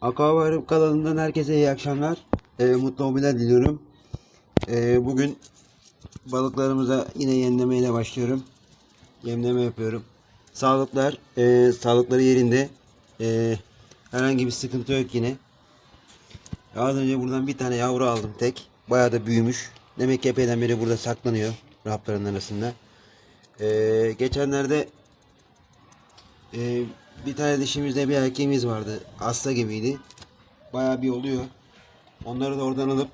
Aquavarım kanalından herkese iyi akşamlar. Ee, mutlu hobiler diliyorum. Ee, bugün balıklarımıza yine yemlemeyle başlıyorum. Yemleme yapıyorum. Sağlıklar, e, sağlıkları yerinde. Ee, herhangi bir sıkıntı yok yine. Az önce buradan bir tane yavru aldım tek. Bayağı da büyümüş. Demek ki epeyden beri burada saklanıyor. Rapların arasında. Ee, geçenlerde ee, bir tane dişimizde bir erkeğimiz vardı. Hasta gibiydi. Bayağı bir oluyor. Onları da oradan alıp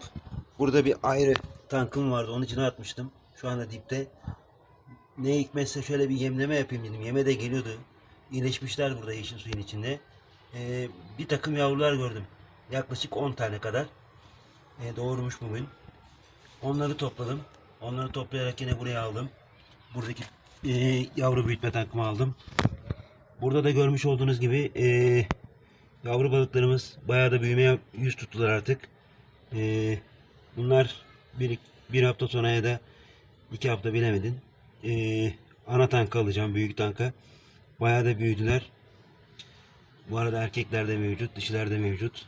burada bir ayrı tankım vardı. Onun içine atmıştım. Şu anda dipte. Ne hikmetse şöyle bir yemleme yapayım dedim. Yeme de geliyordu. İyileşmişler burada yeşil suyun içinde. Ee, bir takım yavrular gördüm. Yaklaşık 10 tane kadar. Ee, doğurmuş bugün. Onları topladım. Onları toplayarak yine buraya aldım. Buradaki ee, yavru büyütme tankımı aldım. Burada da görmüş olduğunuz gibi eee, yavru balıklarımız bayağı da büyümeye yüz tuttular artık. Eee, bunlar bir, bir hafta sonra ya da iki hafta bilemedin. Eee, ana tanka alacağım büyük tanka. Bayağı da büyüdüler. Bu arada erkekler de mevcut, dişiler de mevcut.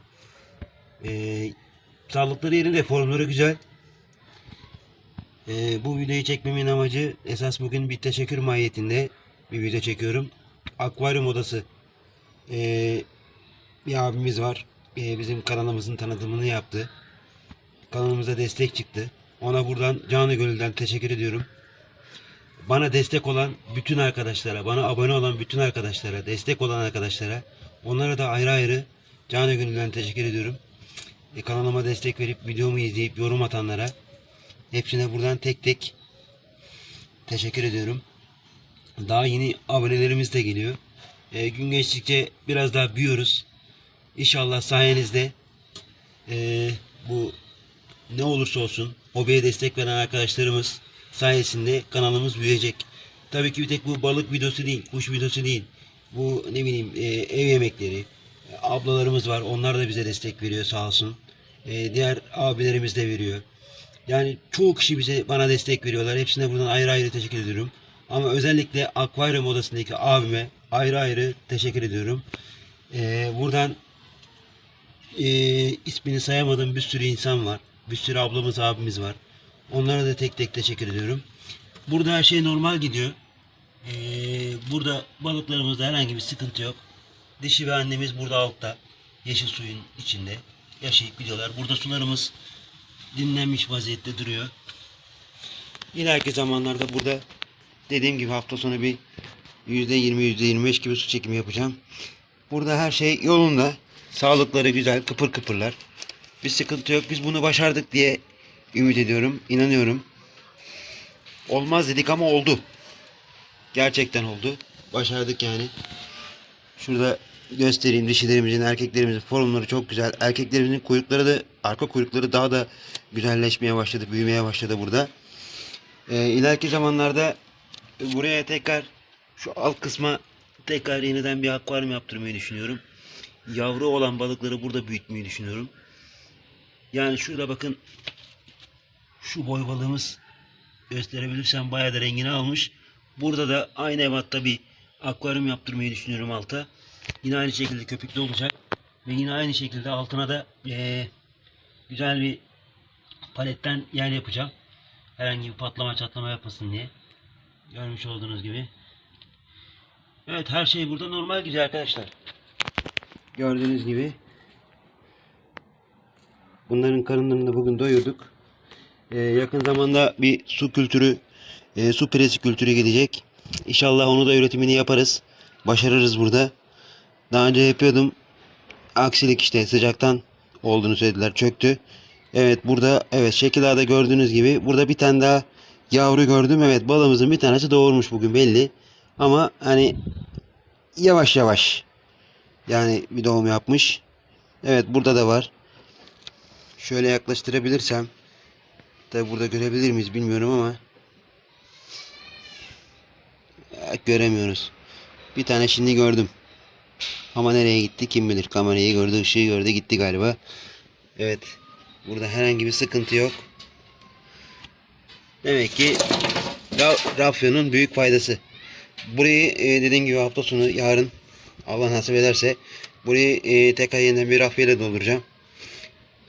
Eee, sağlıkları yerinde, formları güzel. Eee, bu videoyu çekmemin amacı esas bugün bir teşekkür mahiyetinde bir video çekiyorum. Akvaryum odası Ee, bir abimiz var. Ee, bizim kanalımızın tanıtımını yaptı. Kanalımıza destek çıktı. Ona buradan canı gönülden teşekkür ediyorum. Bana destek olan bütün arkadaşlara, bana abone olan bütün arkadaşlara, destek olan arkadaşlara, onlara da ayrı ayrı canı gönülden teşekkür ediyorum. E, kanalıma destek verip videomu izleyip yorum atanlara hepsine buradan tek tek teşekkür ediyorum. Daha yeni abonelerimiz de geliyor. E, gün geçtikçe biraz daha büyüyoruz. İnşallah sayenizde e, bu ne olursa olsun hobiye destek veren arkadaşlarımız sayesinde kanalımız büyüyecek. Tabii ki bir tek bu balık videosu değil, kuş videosu değil. Bu ne bileyim e, ev yemekleri, ablalarımız var. Onlar da bize destek veriyor sağ olsun. E, diğer abilerimiz de veriyor. Yani çoğu kişi bize bana destek veriyorlar. Hepsine buradan ayrı ayrı teşekkür ediyorum. Ama özellikle akvaryum odasındaki abime ayrı ayrı teşekkür ediyorum. Ee, buradan e, ismini sayamadığım bir sürü insan var. Bir sürü ablamız abimiz var. Onlara da tek tek teşekkür ediyorum. Burada her şey normal gidiyor. Ee, burada balıklarımızda herhangi bir sıkıntı yok. Dişi ve annemiz burada altta. Yeşil suyun içinde yaşayıp gidiyorlar. Burada sularımız dinlenmiş vaziyette duruyor. İleriki zamanlarda burada dediğim gibi hafta sonu bir %20 %25 gibi su çekimi yapacağım. Burada her şey yolunda. Sağlıkları güzel, kıpır kıpırlar. Bir sıkıntı yok. Biz bunu başardık diye ümit ediyorum, inanıyorum. Olmaz dedik ama oldu. Gerçekten oldu. Başardık yani. Şurada göstereyim dişilerimizin, erkeklerimizin formları çok güzel. Erkeklerimizin kuyrukları da, arka kuyrukları daha da güzelleşmeye başladı, büyümeye başladı burada. Ee, ileriki zamanlarda buraya tekrar şu alt kısma tekrar yeniden bir akvaryum yaptırmayı düşünüyorum. Yavru olan balıkları burada büyütmeyi düşünüyorum. Yani şurada bakın şu boy balığımız gösterebilirsem bayağı da rengini almış. Burada da aynı ebatta bir akvaryum yaptırmayı düşünüyorum alta. Yine aynı şekilde köpüklü olacak. Ve yine aynı şekilde altına da eee, güzel bir paletten yer yapacağım. Herhangi bir patlama çatlama yapmasın diye. Görmüş olduğunuz gibi. Evet her şey burada normal gidiyor arkadaşlar. Gördüğünüz gibi. Bunların karınlarını bugün doyurduk. Ee, yakın zamanda bir su kültürü, e, su piresi kültürü gelecek. İnşallah onu da üretimini yaparız. Başarırız burada. Daha önce yapıyordum. Aksilik işte sıcaktan olduğunu söylediler. Çöktü. Evet burada evet şekil A'da gördüğünüz gibi burada bir tane daha yavru gördüm. Evet balığımızın bir tanesi doğurmuş bugün belli. Ama hani yavaş yavaş yani bir doğum yapmış. Evet burada da var. Şöyle yaklaştırabilirsem tabi burada görebilir miyiz bilmiyorum ama göremiyoruz. Bir tane şimdi gördüm. Ama nereye gitti kim bilir. Kamerayı gördü, ışığı gördü gitti galiba. Evet. Burada herhangi bir sıkıntı yok. Demek ki Ra- Rafyon'un büyük faydası. Burayı e, dediğim gibi hafta sonu yarın Allah nasip ederse Burayı e, tekrar yeniden bir rafyayla dolduracağım.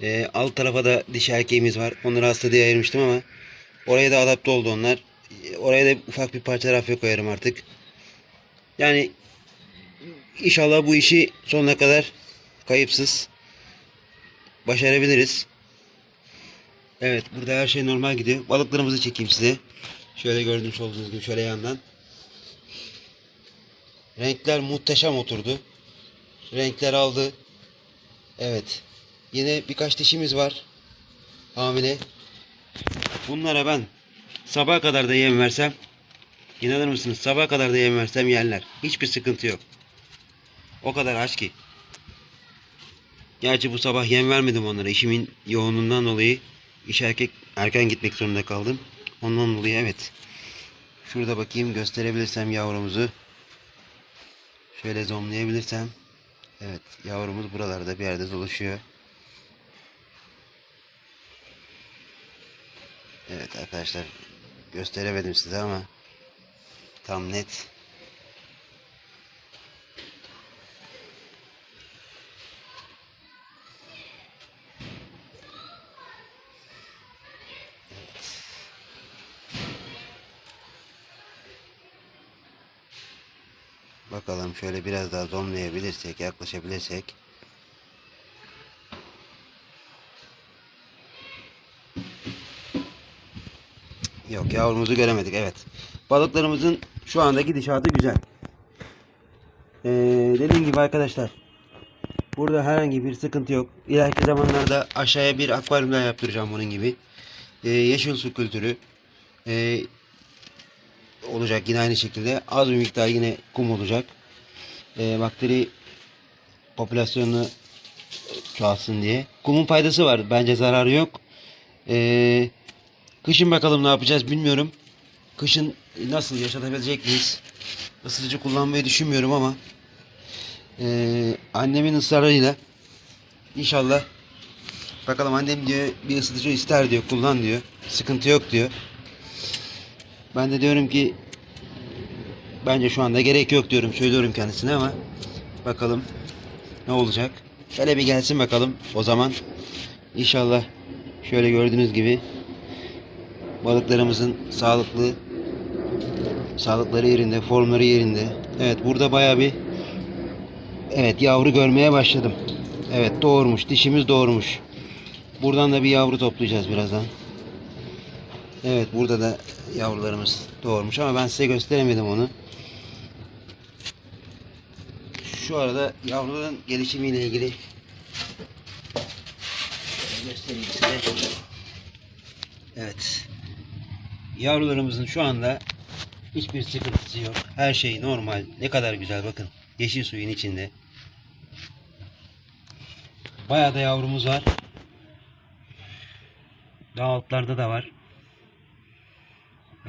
E, alt tarafa da dişi erkeğimiz var. Onları hasta diye ayırmıştım ama oraya da adapte oldu onlar. E, Oraya da ufak bir parça rafya koyarım artık. Yani inşallah bu işi sonuna kadar kayıpsız başarabiliriz. Evet burada her şey normal gidiyor. Balıklarımızı çekeyim size. Şöyle gördüğünüz olduğunuz gibi şöyle yandan. Renkler muhteşem oturdu. Renkler aldı. Evet. Yine birkaç dişimiz var. Hamile. Bunlara ben sabaha kadar da yem versem inanır mısınız? Sabaha kadar da yem versem yerler. Hiçbir sıkıntı yok. O kadar aç ki. Gerçi bu sabah yem vermedim onlara. İşimin yoğunluğundan dolayı iş erkek erken gitmek zorunda kaldım. Ondan dolayı evet. Şurada bakayım gösterebilirsem yavrumuzu. Şöyle zoomlayabilirsem. Evet yavrumuz buralarda bir yerde dolaşıyor. Evet arkadaşlar gösteremedim size ama tam net. Bakalım şöyle biraz daha zoomlayabilirsek, yaklaşabilirsek. Yok yavrumuzu göremedik evet. Balıklarımızın şu andaki gidişatı güzel. Ee, dediğim gibi arkadaşlar. Burada herhangi bir sıkıntı yok. İleriki zamanlarda aşağıya bir akvaryum daha yaptıracağım bunun gibi. Ee, yeşil su kültürü. Ee, olacak yine aynı şekilde. Az bir miktar yine kum olacak. Ee, bakteri popülasyonunu çoğalsın diye. Kumun faydası var. Bence zararı yok. Ee, kışın bakalım ne yapacağız bilmiyorum. Kışın nasıl yaşatabilecek miyiz? Isıtıcı kullanmayı düşünmüyorum ama ee, annemin ısrarıyla inşallah bakalım annem diyor bir ısıtıcı ister diyor kullan diyor. Sıkıntı yok diyor. Ben de diyorum ki bence şu anda gerek yok diyorum. Söylüyorum kendisine ama bakalım ne olacak. Hele bir gelsin bakalım o zaman. İnşallah şöyle gördüğünüz gibi balıklarımızın sağlıklı sağlıkları yerinde, formları yerinde. Evet burada baya bir evet yavru görmeye başladım. Evet doğurmuş. Dişimiz doğurmuş. Buradan da bir yavru toplayacağız birazdan. Evet burada da yavrularımız doğurmuş ama ben size gösteremedim onu. Şu arada yavruların gelişimiyle ilgili göstereyim size. Evet. Yavrularımızın şu anda hiçbir sıkıntısı yok. Her şey normal. Ne kadar güzel bakın. Yeşil suyun içinde. Bayağı da yavrumuz var. Daha altlarda da var.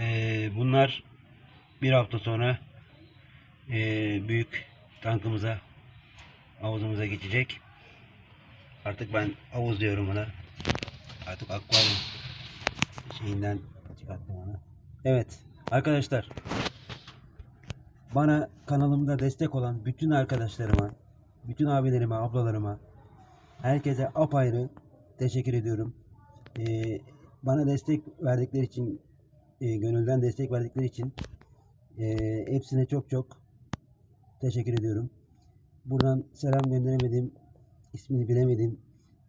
Ee, bunlar bir hafta sonra ee, büyük tankımıza havuzumuza geçecek. Artık ben havuz diyorum ona. Artık akvaryum şeyinden çıkarttım onu. Evet arkadaşlar bana kanalımda destek olan bütün arkadaşlarıma, bütün abilerime, ablalarıma, herkese apayrı teşekkür ediyorum. Ee, bana destek verdikleri için, e, gönülden destek verdikleri için e, hepsine çok çok teşekkür ediyorum. Buradan selam gönderemediğim, ismini bilemediğim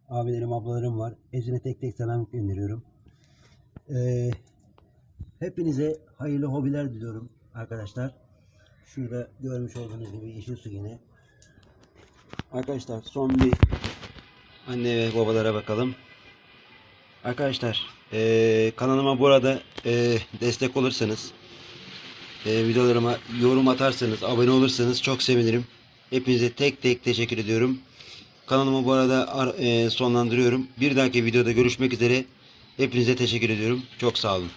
abilerim, ablalarım var. Hepsine tek tek selam gönderiyorum. Ee, hepinize hayırlı hobiler diliyorum arkadaşlar. Şurada görmüş olduğunuz gibi yeşil su yine. Arkadaşlar son bir anne ve babalara bakalım. Arkadaşlar eee, kanalıma bu arada eee, destek olursanız eee, videolarıma yorum atarsanız abone olursanız çok sevinirim. Hepinize tek tek teşekkür ediyorum. Kanalımı bu arada ar- eee, sonlandırıyorum. Bir dahaki videoda görüşmek üzere. Hepinize teşekkür ediyorum. Çok sağ olun.